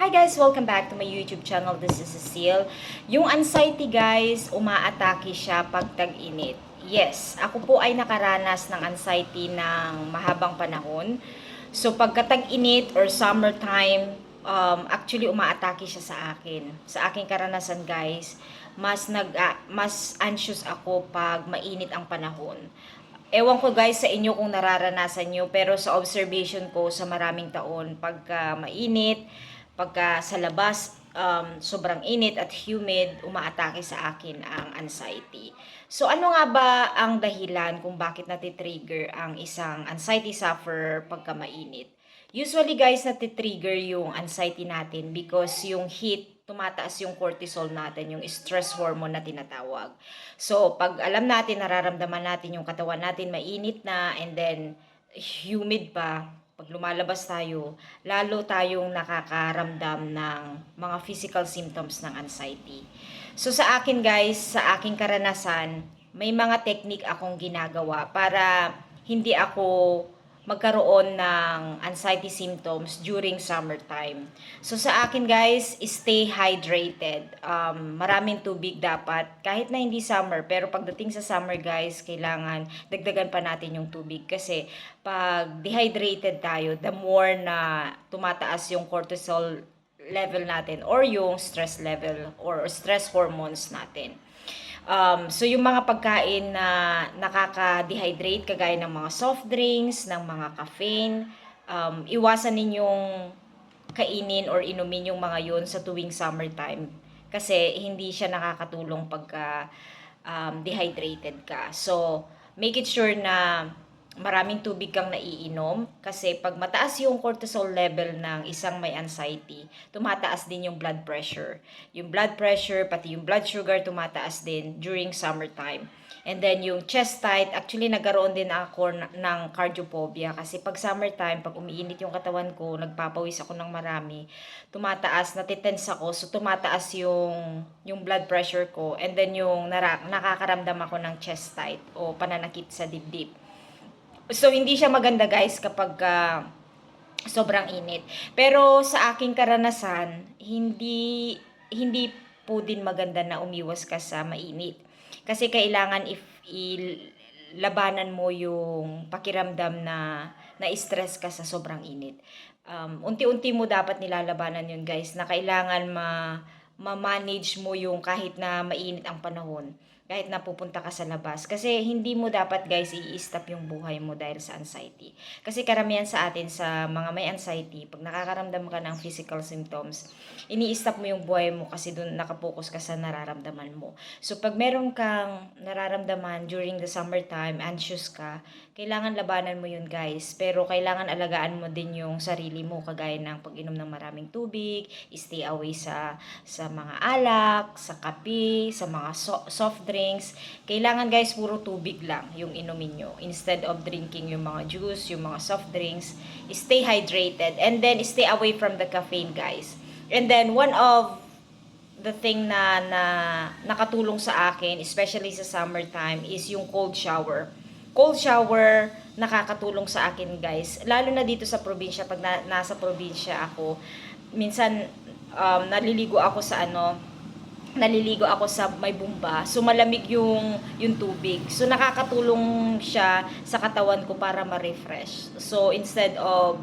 Hi guys! Welcome back to my YouTube channel. This is Cecile. Yung anxiety guys, umaatake siya pag tag-init. Yes, ako po ay nakaranas ng anxiety ng mahabang panahon. So pagka tag-init or summertime, um, actually umaatake siya sa akin. Sa aking karanasan guys, mas nag ah, mas anxious ako pag mainit ang panahon. Ewan ko guys sa inyo kung nararanasan nyo, pero sa observation ko sa maraming taon, pagka mainit, pagka sa labas, um, sobrang init at humid, umaatake sa akin ang anxiety. So ano nga ba ang dahilan kung bakit natitrigger ang isang anxiety sufferer pagka mainit? Usually guys, natitrigger yung anxiety natin because yung heat, tumataas yung cortisol natin, yung stress hormone na tinatawag. So, pag alam natin, nararamdaman natin yung katawan natin mainit na and then humid pa, pag lumalabas tayo, lalo tayong nakakaramdam ng mga physical symptoms ng anxiety. So sa akin guys, sa aking karanasan, may mga technique akong ginagawa para hindi ako magkaroon ng anxiety symptoms during summertime. So sa akin guys, stay hydrated. Um, maraming tubig dapat. Kahit na hindi summer, pero pagdating sa summer guys, kailangan dagdagan pa natin yung tubig. Kasi pag dehydrated tayo, the more na tumataas yung cortisol level natin or yung stress level or stress hormones natin. Um, so yung mga pagkain na nakaka-dehydrate kagaya ng mga soft drinks, ng mga caffeine, um, iwasan ninyong kainin or inumin yung mga yun sa tuwing summertime kasi hindi siya nakakatulong pagka um, dehydrated ka. So, make it sure na maraming tubig kang naiinom kasi pag mataas yung cortisol level ng isang may anxiety, tumataas din yung blood pressure. Yung blood pressure, pati yung blood sugar tumataas din during summertime. And then yung chest tight, actually nagkaroon din ako ng cardiophobia kasi pag summertime, pag umiinit yung katawan ko, nagpapawis ako ng marami, tumataas, natitense ako, so tumataas yung, yung blood pressure ko. And then yung nara- nakakaramdam ako ng chest tight o pananakit sa dibdib. So, hindi siya maganda guys kapag ah, sobrang init. Pero sa aking karanasan, hindi hindi po din maganda na umiwas ka sa mainit. Kasi kailangan if labanan mo yung pakiramdam na na-stress ka sa sobrang init. Um, unti-unti mo dapat nilalabanan yun guys na kailangan ma ma-manage mo yung kahit na mainit ang panahon kahit na pupunta ka sa labas. Kasi hindi mo dapat guys i-stop yung buhay mo dahil sa anxiety. Kasi karamihan sa atin sa mga may anxiety, pag nakakaramdam ka ng physical symptoms, ini-stop mo yung buhay mo kasi doon nakapokus ka sa nararamdaman mo. So pag meron kang nararamdaman during the summertime, anxious ka, kailangan labanan mo yun guys. Pero kailangan alagaan mo din yung sarili mo kagaya ng pag-inom ng maraming tubig, stay away sa sa mga alak, sa kape, sa mga so- soft drinks. Kailangan guys puro tubig lang yung inumin nyo. Instead of drinking yung mga juice, yung mga soft drinks, stay hydrated and then stay away from the caffeine guys. And then one of the thing na, na nakatulong sa akin, especially sa summertime, is yung cold shower. Cold shower, nakakatulong sa akin guys. Lalo na dito sa probinsya, pag na, nasa probinsya ako, minsan um, naliligo ako sa ano, naliligo ako sa may bumba. So malamig yung yung tubig. So nakakatulong siya sa katawan ko para ma-refresh. So instead of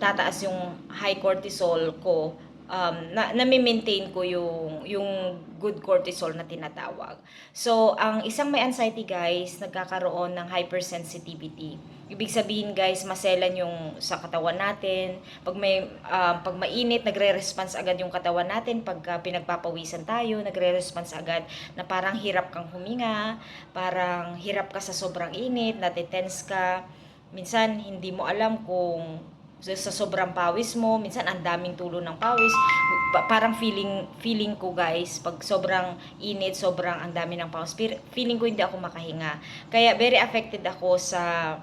tataas yung high cortisol ko, um, na, nami-maintain ko yung, yung good cortisol na tinatawag. So, ang isang may anxiety guys, nagkakaroon ng hypersensitivity. Ibig sabihin guys, maselan yung sa katawan natin. Pag may um, pag mainit, nagre-response agad yung katawan natin. Pag uh, pinagpapawisan tayo, nagre-response agad na parang hirap kang huminga, parang hirap ka sa sobrang init, natitense ka. Minsan hindi mo alam kung sa, sobrang pawis mo, minsan ang daming tulo ng pawis. Pa- parang feeling feeling ko guys, pag sobrang init, sobrang ang dami ng pawis, feel- feeling ko hindi ako makahinga. Kaya very affected ako sa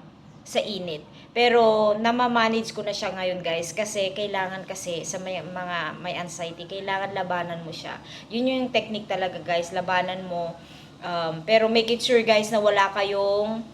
sa init. Pero namamanage ko na siya ngayon guys kasi kailangan kasi sa may, mga may anxiety, kailangan labanan mo siya. Yun yung technique talaga guys, labanan mo. Um, pero make it sure guys na wala kayong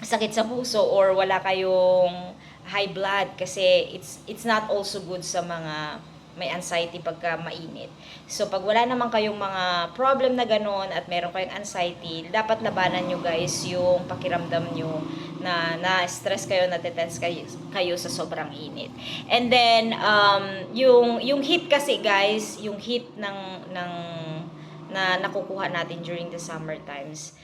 sakit sa puso or wala kayong high blood kasi it's it's not also good sa mga may anxiety pagka mainit. So, pag wala naman kayong mga problem na ganon at meron kayong anxiety, dapat labanan nyo guys yung pakiramdam nyo na na-stress kayo, na-tense kayo, kayo sa sobrang init. And then, um, yung, yung heat kasi guys, yung heat ng, ng, na nakukuha natin during the summer times,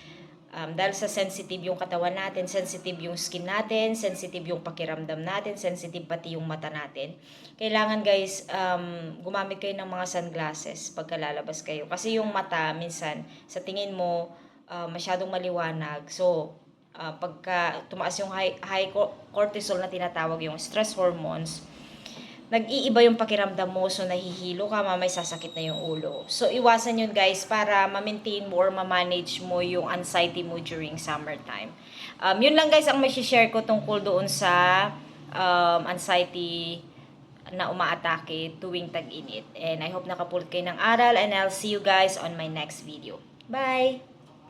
Um, dahil sa sensitive yung katawan natin, sensitive yung skin natin, sensitive yung pakiramdam natin, sensitive pati yung mata natin. Kailangan guys, um, gumamit kayo ng mga sunglasses pagka lalabas kayo. Kasi yung mata, minsan, sa tingin mo, uh, masyadong maliwanag. So, uh, pagka tumaas yung high, high co- cortisol na tinatawag yung stress hormones, nag-iiba yung pakiramdam mo, so nahihilo ka, mamay sasakit na yung ulo. So, iwasan yun guys para ma-maintain mo or ma-manage mo yung anxiety mo during summertime. Um, yun lang guys ang may share ko tungkol doon sa um, anxiety na umaatake tuwing tag-init. And I hope nakapulot kayo ng aral and I'll see you guys on my next video. Bye!